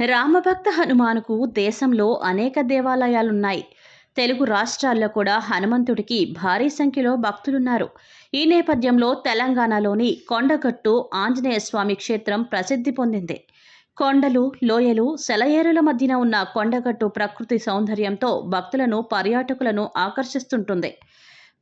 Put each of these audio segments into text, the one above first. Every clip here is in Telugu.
రామభక్త హనుమానుకు దేశంలో అనేక దేవాలయాలున్నాయి. తెలుగు రాష్ట్రాల్లో కూడా హనుమంతుడికి భారీ సంఖ్యలో భక్తులున్నారు. ఈ నేపథ్యంలో తెలంగాణలోని కొండగట్టు ఆంజనేయ స్వామి క్షేత్రం ప్రసిద్ధి పొందింది. కొండలు లోయలు సెలయేరుల మధ్యన ఉన్న కొండగట్టు ప్రకృతి సౌందర్యంతో భక్తులను పర్యాటకులను ఆకర్షిస్తుంటుంది.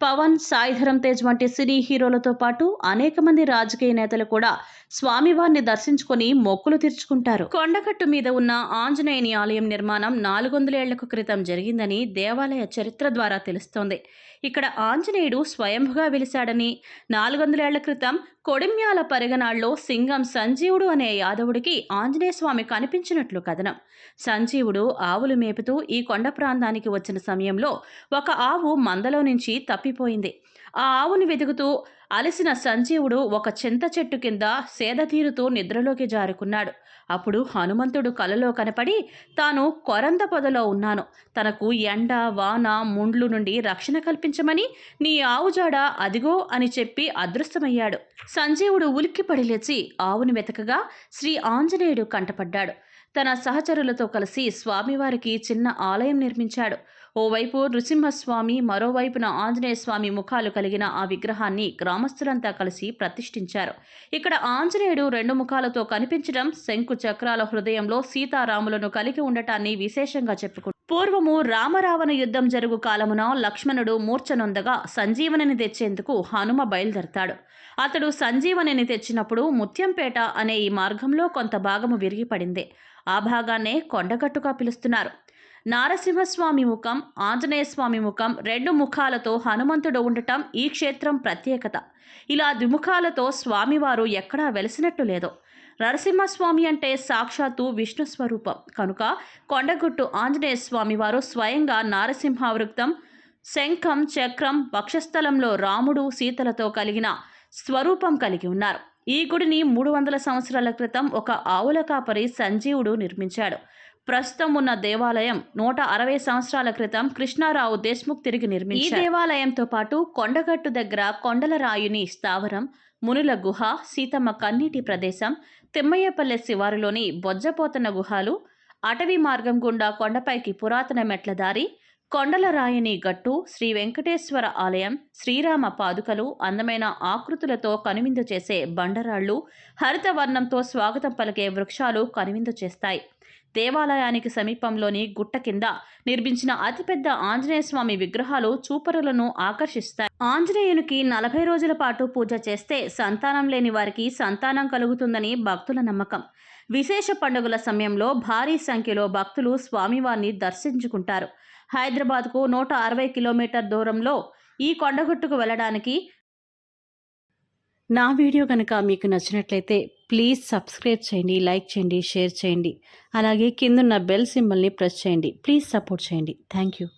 పవన్ సాయిధరం తేజ్ వంటి సినీ హీరోలతో పాటు అనేక మంది రాజకీయ నేతలు కూడా స్వామివారిని దర్శించుకొని మొక్కులు తీర్చుకుంటారు. కొండగట్టు మీద ఉన్న ఆంజనేయుని ఆలయం నిర్మాణం నాలుగు వందల ఏళ్ళకు క్రితం జరిగిందని దేవాలయ చరిత్ర ద్వారా తెలుస్తోంది. ఇక్కడ ఆంజనేయుడు స్వయంభుగా వెలిశాడని నాలుగు వందల ఏళ్ళ క్రితం కొడిమ్యాల పరిగణాల్లో సింగం సంజీవుడు అనే యాదవుడికి ఆంజనేయ స్వామి కనిపించినట్లు కథనం. సంజీవుడు ఆవులు మేపుతూ ఈ కొండ ప్రాంతానికి వచ్చిన సమయంలో ఒక ఆవు మందలో నుంచి తప్పి తప్పిపోయింది ఆ ఆవుని వెతుకుతూ అలసిన సంజీవుడు ఒక చింత చెట్టు కింద సేద తీరుతూ నిద్రలోకి జారుకున్నాడు. అప్పుడు హనుమంతుడు కలలో కనపడి తాను కొరంద పొదలో ఉన్నాను. తనకు ఎండ వాన ముండ్లు నుండి రక్షణ కల్పించమని నీ ఆవు జాడ అదిగో అని చెప్పి అదృష్టమయ్యాడు. సంజీవుడు ఉలిక్కిపడి లేచి ఆవుని వెతకగా శ్రీ ఆంజనేయుడు కంటపడ్డాడు. తన సహచరులతో కలిసి స్వామివారికి చిన్న ఆలయం నిర్మించాడు. ఓవైపు నృసింహస్వామి మరోవైపున ఆంజనేయ స్వామి ముఖాలు కలిగిన ఆ విగ్రహాన్ని గ్రామస్తులంతా కలిసి ప్రతిష్ఠించారు. ఇక్కడ ఆంజనేయుడు రెండు ముఖాలతో కనిపించడం శంకు చక్రాల హృదయంలో సీతారాములను కలిగి ఉండటాన్ని విశేషంగా చెప్పుకుంటారు. పూర్వము రామరావణ యుద్ధం జరుగు కాలమున లక్ష్మణుడు మూర్ఛనొందగా సంజీవనిని తెచ్చేందుకు హనుమ బయలుదేరతాడు. అతడు సంజీవనిని తెచ్చినప్పుడు ముత్యంపేట అనే ఈ మార్గంలో కొంత భాగము విరిగిపడింది. ఆ భాగాన్నే కొండగట్టుగా పిలుస్తున్నారు. నారసింహస్వామి ముఖం ఆంజనేయస్వామి ముఖం రెండు ముఖాలతో హనుమంతుడు ఉండటం ఈ క్షేత్రం ప్రత్యేకత. ఇలా ద్విముఖాలతో స్వామివారు ఎక్కడా వెలిసినట్టు లేదు. నరసింహస్వామి అంటే సాక్షాత్తు విష్ణు స్వరూపం. కనుక కొండగుట్టు ఆంజనేయ స్వయంగా నారసింహావృక్తం శంఖం చక్రం వక్షస్థలంలో రాముడు సీతలతో కలిగిన స్వరూపం కలిగి ఉన్నారు. ఈ గుడిని మూడు వందల సంవత్సరాల క్రితం ఒక ఆవుల కాపరి సంజీవుడు నిర్మించాడు. ప్రస్తుతం ఉన్న దేవాలయం నూట అరవై సంవత్సరాల క్రితం కృష్ణారావు దేశ్ముఖ్ తిరిగి నిర్మించారు. ఈ దేవాలయంతో పాటు కొండగట్టు దగ్గర కొండల రాయుని స్థావరం మునుల గుహ సీతమ్మ కన్నీటి ప్రదేశం తిమ్మయ్యపల్లె శివారులోని బొజ్జపోతన్న గుహాలు అటవీ మార్గం గుండా కొండపైకి పురాతన మెట్ల దారి కొండల రాయని గట్టు శ్రీ వెంకటేశ్వర ఆలయం శ్రీరామ పాదుకలు అందమైన ఆకృతులతో కనువిందు చేసే బండరాళ్ళు హరిత వర్ణంతో స్వాగతం పలికే వృక్షాలు కనువిందు చేస్తాయి. దేవాలయానికి సమీపంలోని గుట్ట కింద నిర్మించిన అతిపెద్ద ఆంజనేయ స్వామి విగ్రహాలు చూపరులను ఆకర్షిస్తాయి. ఆంజనేయునికి నలభై రోజుల పాటు పూజ చేస్తే సంతానం లేని వారికి సంతానం కలుగుతుందని భక్తుల నమ్మకం. విశేష పండుగల సమయంలో భారీ సంఖ్యలో భక్తులు స్వామివారిని దర్శించుకుంటారు. హైదరాబాద్కు నూట అరవై కిలోమీటర్ దూరంలో ఈ కొండగుట్టుకు వెళ్ళడానికి నా వీడియో కనుక మీకు నచ్చినట్లయితే ప్లీజ్ సబ్స్క్రైబ్ చేయండి లైక్ చేయండి షేర్ చేయండి. అలాగే కిందున్న బెల్ సింబల్ని ప్రెస్ చేయండి. ప్లీజ్ సపోర్ట్ చేయండి. Thank you